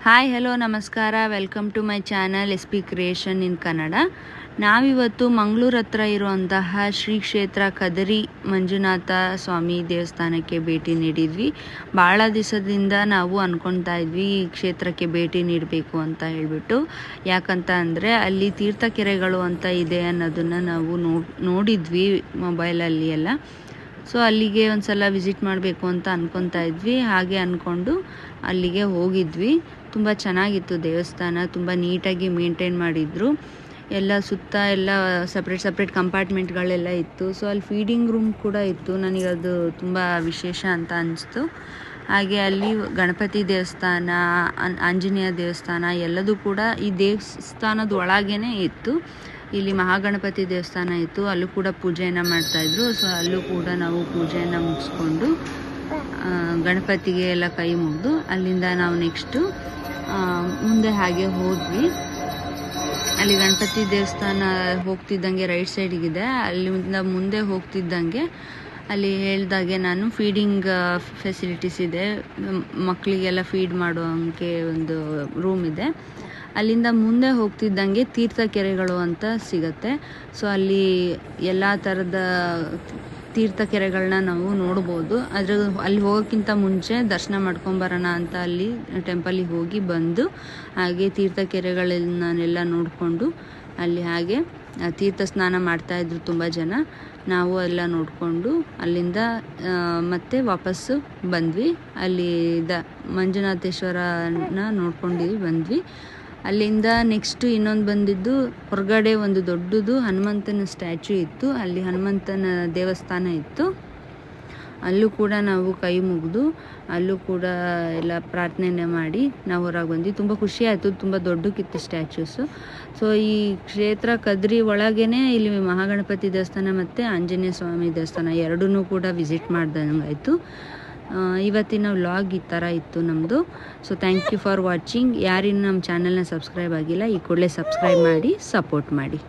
Hi hello ನಮಸ್ಕಾರ. Welcome to my channel S P creation in Kannada ನಾವಿವತ್ತು ಮಂಗಳೂರು ಹತ್ರ ಇರುವಂತಹ ಶ್ರೀ ಕ್ಷೇತ್ರ ಕದರಿ ಮಂಜುನಾಥ ಸ್ವಾಮಿ ದೇವಸ್ಥಾನಕ್ಕೆ ಭೇಟಿ ನೀಡಿದ್ವಿ. ಭಾಳ ದಿವಸದಿಂದ ನಾವು ಅಂದ್ಕೊಳ್ತಾ ಇದ್ವಿ ಈ ಕ್ಷೇತ್ರಕ್ಕೆ ಭೇಟಿ ನೀಡಬೇಕು ಅಂತ ಹೇಳಿಬಿಟ್ಟು. ಯಾಕಂತ ಅಂದರೆ ಅಲ್ಲಿ ತೀರ್ಥಕೆರೆಗಳು ಅಂತ ಇದೆ ಅನ್ನೋದನ್ನು ನಾವು ನೋಡಿದ್ವಿ ಮೊಬೈಲಲ್ಲಿ ಎಲ್ಲ. ಸೊ ಅಲ್ಲಿಗೆ ಒಂದು ಸಲ ವಿಸಿಟ್ ಮಾಡಬೇಕು ಅಂತ ಅಂದ್ಕೊತಾ ಇದ್ವಿ. ಹಾಗೆ ಅಂದ್ಕೊಂಡು ಅಲ್ಲಿಗೆ ಹೋಗಿದ್ವಿ. ತುಂಬ ಚೆನ್ನಾಗಿತ್ತು ದೇವಸ್ಥಾನ, ತುಂಬ ನೀಟಾಗಿ ಮೇಂಟೈನ್ ಮಾಡಿದ್ರು. ಎಲ್ಲ ಸುತ್ತ ಎಲ್ಲ ಸಪ್ರೇಟ್ ಸಪ್ರೇಟ್ ಕಂಪಾರ್ಟ್ಮೆಂಟ್ಗಳೆಲ್ಲ ಇತ್ತು. ಸೊ ಅಲ್ಲಿ ಫೀಡಿಂಗ್ ರೂಮ್ ಕೂಡ ಇತ್ತು. ನನಗೆ ಅದು ತುಂಬ ವಿಶೇಷ ಅಂತ ಅನಿಸ್ತು. ಹಾಗೆ ಅಲ್ಲಿ ಗಣಪತಿ ದೇವಸ್ಥಾನ ಆಂಜನೇಯ ದೇವಸ್ಥಾನ ಎಲ್ಲದೂ ಕೂಡ ಈ ದೇವಸ್ಥಾನದ ಒಳಗೇನೆ ಇತ್ತು. ಇಲ್ಲಿ ಮಹಾಗಣಪತಿ ದೇವಸ್ಥಾನ ಇತ್ತು. ಅಲ್ಲೂ ಕೂಡ ಪೂಜೆಯನ್ನು ಮಾಡ್ತಾಯಿದ್ರು ಸೊ ಅಲ್ಲೂ ಕೂಡ ನಾವು ಪೂಜೆಯನ್ನು ಮುಗಿಸ್ಕೊಂಡು ಗಣಪತಿಗೆ ಎಲ್ಲ ಕೈ ಮುಗಿದು ಅಲ್ಲಿಂದ ನಾವು ನೆಕ್ಸ್ಟು ಮುಂದೆ ಹಾಗೆ ಹೋದ್ವಿ. ಅಲ್ಲಿ ಗಣಪತಿ ದೇವಸ್ಥಾನ ಹೋಗ್ತಿದ್ದಂಗೆ ರೈಟ್ ಸೈಡಿಗಿದೆ ಅಲ್ಲಿಂದ ಮುಂದೆ ಹೋಗ್ತಿದ್ದಂಗೆ ಅಲ್ಲಿ ಹೇಳಿದಾಗೆ ನಾನು ಫೀಡಿಂಗ್ ಫೆಸಿಲಿಟೀಸ್ ಇದೆ. ಮಕ್ಕಳಿಗೆಲ್ಲ ಫೀಡ್ ಮಾಡುವಂಗೆ ಒಂದು ರೂಮ್ ಇದೆ. ಅಲ್ಲಿಂದ ಮುಂದೆ ಹೋಗ್ತಿದ್ದಂಗೆ ತೀರ್ಥ ಕೆರೆಗಳು ಅಂತ ಸಿಗತ್ತೆ. ಸೊ ಅಲ್ಲಿ ಎಲ್ಲ ಥರದ ತೀರ್ಥಕೆರೆಗಳನ್ನ ನಾವು ನೋಡ್ಬೋದು. ಅದ್ರ ಅಲ್ಲಿ ಹೋಗೋಕ್ಕಿಂತ ಮುಂಚೆ ದರ್ಶನ ಮಾಡ್ಕೊಂಬರೋಣ ಅಂತ ಅಲ್ಲಿ ಟೆಂಪಲಿಗೆ ಹೋಗಿ ಬಂದು ಹಾಗೆ ತೀರ್ಥಕೆರೆಗಳನ್ನೆಲ್ಲ ನೋಡಿಕೊಂಡು ಅಲ್ಲಿ ಹಾಗೆ ತೀರ್ಥ ಸ್ನಾನ ಮಾಡ್ತಾಯಿದ್ರು ತುಂಬ ಜನ. ನಾವು ಎಲ್ಲ ನೋಡಿಕೊಂಡು ಅಲ್ಲಿಂದ ಮತ್ತೆ ವಾಪಸ್ಸು ಬಂದ್ವಿ. ಅಲ್ಲಿ ದ ಮಂಜುನಾಥೇಶ್ವರನ ನೋಡ್ಕೊಂಡು ಬಂದ್ವಿ. ಅಲ್ಲಿಂದ ನೆಕ್ಸ್ಟ್ ಇನ್ನೊಂದು ಬಂದಿದ್ದು ಹೊರಗಡೆ ಒಂದು ದೊಡ್ಡದು ಹನುಮಂತನ ಸ್ಟ್ಯಾಚು ಇತ್ತು. ಅಲ್ಲಿ ಹನುಮಂತನ ದೇವಸ್ಥಾನ ಇತ್ತು. ಅಲ್ಲೂ ಕೂಡ ನಾವು ಕೈ ಮುಗಿದು ಅಲ್ಲೂ ಕೂಡ ಎಲ್ಲ ಪ್ರಾರ್ಥನೆ ಮಾಡಿ ನಾವು ಹೊರಗೆ ಬಂದ್ವಿ. ತುಂಬ ಖುಷಿ ಆಯಿತು. ತುಂಬ ದೊಡ್ಡಕ್ಕಿತ್ತು ಸ್ಟ್ಯಾಚ್ಯೂಸು ಸೊ ಈ ಕ್ಷೇತ್ರ ಕದ್ರಿ ಒಳಗೇನೆ ಇಲ್ಲಿ ಮಹಾಗಣಪತಿ ದೇವಸ್ಥಾನ ಮತ್ತು ಆಂಜನೇಯ ಸ್ವಾಮಿ ದೇವಸ್ಥಾನ ಎರಡೂ ಕೂಡ ವಿಸಿಟ್ ಮಾಡ್ದಂಗೆ ಆಯಿತು ಇವತ್ತಿನ ವ್ಲಾಗ್ ಈ ಥರ ಇತ್ತು ನಮ್ಮದು so thank you for watching ಯಾರಿನ್ನು ನಮ್ಮ ಚಾನಲ್ನ ಸಬ್ಸ್ಕ್ರೈಬ್ ಆಗಿಲ್ಲ, ಈ ಕೂಡಲೇ ಸಬ್ಸ್ಕ್ರೈಬ್ ಮಾಡಿ ಸಪೋರ್ಟ್ ಮಾಡಿ.